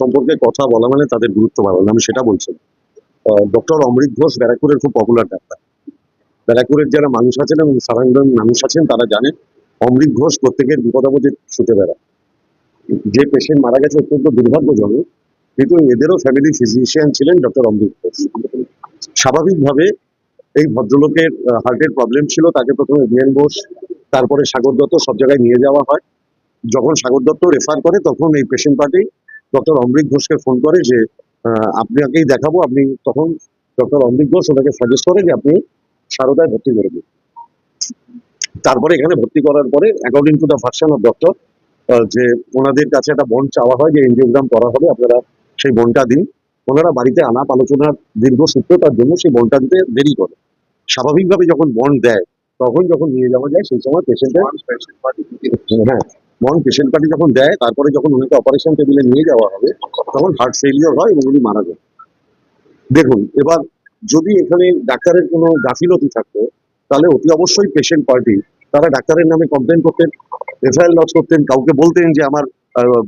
সম্পর্কে কথা বলা মানে তাদের গুরুত্ব বাড়ানো, আমি সেটা বলছি ডক্টর অমৃত ঘোষ ব্যারাকপুরের খুব পপুলার ডাক্তার। ব্যারাকপুরের যারা মানুষ আছেন এবং সাধারণ মানুষ আছেন, তারা জানেন অমৃত ঘোষ প্রত্যেকের বিপদাপদে ছুটে বেড়ায়। যে পেশেন্ট মারা গেছে অত্যন্ত দুর্ভাগ্যজনক, কিন্তু এদেরও ফ্যামিলি ফিজিশিয়ান ছিলেন ডক্টর অমৃত ঘোষ। স্বাভাবিকভাবে এই ভদ্রলোকের হার্টের প্রবলেম ছিল, তাকে প্রথমে বিএন বোস তারপরে সাগর দত্ত সব জায়গায় নিয়ে যাওয়া হয়। যখন সাগর দত্ত রেফার করে, তখন এই পেশেন্ট পার্টি ডক্টর অমৃত ঘোষকে ফোন করে যে আপনাকেই দেখাবো আপনি তখন ডক্টর অমৃত ঘোষ ওনাকে সাজেস্ট করে যে আপনি সারদায় ভর্তি করে দিন। তারপরে এখানে ভর্তি করার পরে according to the version of doctor যে ওনাদের কাছে একটা বন্ড চাওয়া হয় যে এনজিওগ্রাম করা হবে আপনারা সেই বন্ডটা দিন। ওনারা বাড়িতে আলাপ আলোচনার দীর্ঘ সূত্রতার জন্য সেই বন্ডটা দিতে দেরি করে। স্বাভাবিকভাবে যখন বন্ড দেয় তখন যখন নিয়ে যাওয়া যায় সেই সময় পেশেন্টের হ্যাঁ বন্ড পেশেন্ট পার্টি যখন দেয়, তারপরে যখন ওনাকে অপারেশন টেবিলে নিয়ে যাওয়া হবে, তখন হার্ট ফেলিওর হয় এবং উনি মারা যান। দেখুন, এবার যদি এখানে ডাক্তারের কোনো গাফিলতি থাকতো, তাহলে অতি অবশ্যই পেশেন্ট পার্টি তারা ডাক্তারের নামে কমপ্লেন করতেন এফআইআর লজ করতেন, কাউকে বলতেন যে আমার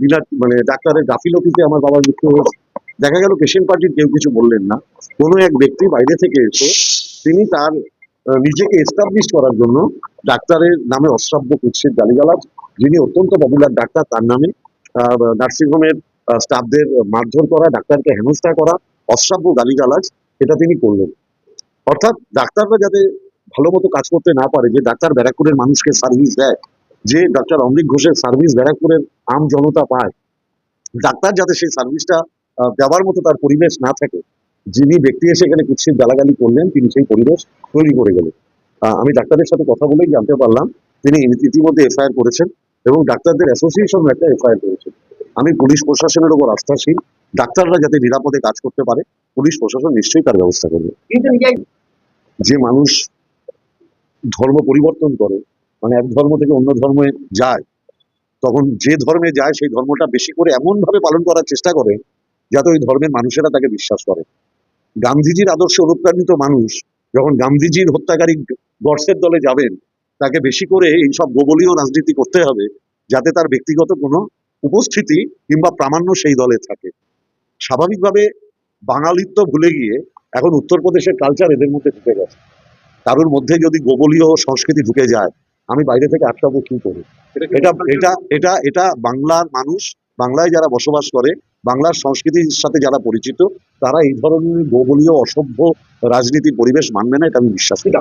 বিনা মানে ডাক্তারের গাফিলতিতে আমার বাবার মৃত্যু হয়েছে। দেখা গেল পেশেন্ট পার্টির কেউ কিছু বললেন না। কোনো এক ব্যক্তি বাইরে থেকে এসে, তিনি তার নিজেকে এস্টাবলিশ করার জন্য ডাক্তারের নামে অশ্রাব্য কুৎসিত গালিগালাজ, যিনি অত্যন্ত পপুলার ডাক্তার, তার নামে নার্সিংহোমের স্টাফদের মারধর করা, ডাক্তারকে হেনস্থা করা, অশ্রাব্য গালিগালাজ এটা তিনি করলেন। অর্থাৎ ডাক্তাররা যাতে ভালো মতো কাজ করতে না পারে, যে ডাক্তার ব্যারাকপুরের মানুষকে সার্ভিস দেয়, যে ডাক্তার অমৃত ঘোষের সার্ভিস ব্যারাকপুরের আম জনতা পায়, ডাক্তার যাতে সেই সার্ভিসটা দেওয়ার মতো তার পরিবেশ না থাকে যিনি ব্যক্তি এসে এখানে কুৎসিত গালাগালি করলেন তিনি সেই পরিবেশ তৈরি করে গেলেন। আমি ডাক্তারের সাথে কথা বলেই জানতে পারলাম তিনি ইতি- ইতিমধ্যে এফআইআর করেছেন এবং ডাক্তারদের অ্যাসোসিয়েশন একটা এফআইআর করেছেন। আমি পুলিশ প্রশাসনের উপর আস্থাশীল ডাক্তাররা যাতে নিরাপদে কাজ করতে পারে পুলিশ প্রশাসন নিশ্চয়ই তার ব্যবস্থা করবে। যে মানুষ ধর্ম পরিবর্তন করে মানে এক ধর্ম থেকে অন্য ধর্মে যায় তখন যে ধর্মে যায় সেই ধর্মটা বেশি করে এমন ভাবে পালন করার চেষ্টা করে যাতে ওই ধর্মের মানুষেরা তাকে বিশ্বাস করে। গান্ধীজির আদর্শে অনুপ্রাণিত মানুষ যখন গান্ধীজির হত্যাকারী গডসের দলে যাবেন তাকে বেশি করে এইসব গোবলীয় রাজনীতি করতে হবে যাতে তার ব্যক্তিগত কোনো উপস্থিতি কিংবা প্রামাণ্য সেই দলে থাকে। স্বাভাবিকভাবে বাঙালিত্ব ভুলে গিয়ে এখন উত্তরপ্রদেশের কালচার এদের মধ্যে ঢুকে গেছে। কারোর মধ্যে যদি গোবলীয় সংস্কৃতি ঢুকে যায় আমি বাইরে থেকে আটকাবো কি করে? এটা এটা এটা এটা বাংলার মানুষ বাংলায় যারা বসবাস করে বাংলার সংস্কৃতির সাথে যারা পরিচিত, তারা এই ধরনের গোবলীয় অসভ্য রাজনীতি পরিবেশ মানবে না, এটা আমি বিশ্বাস করি।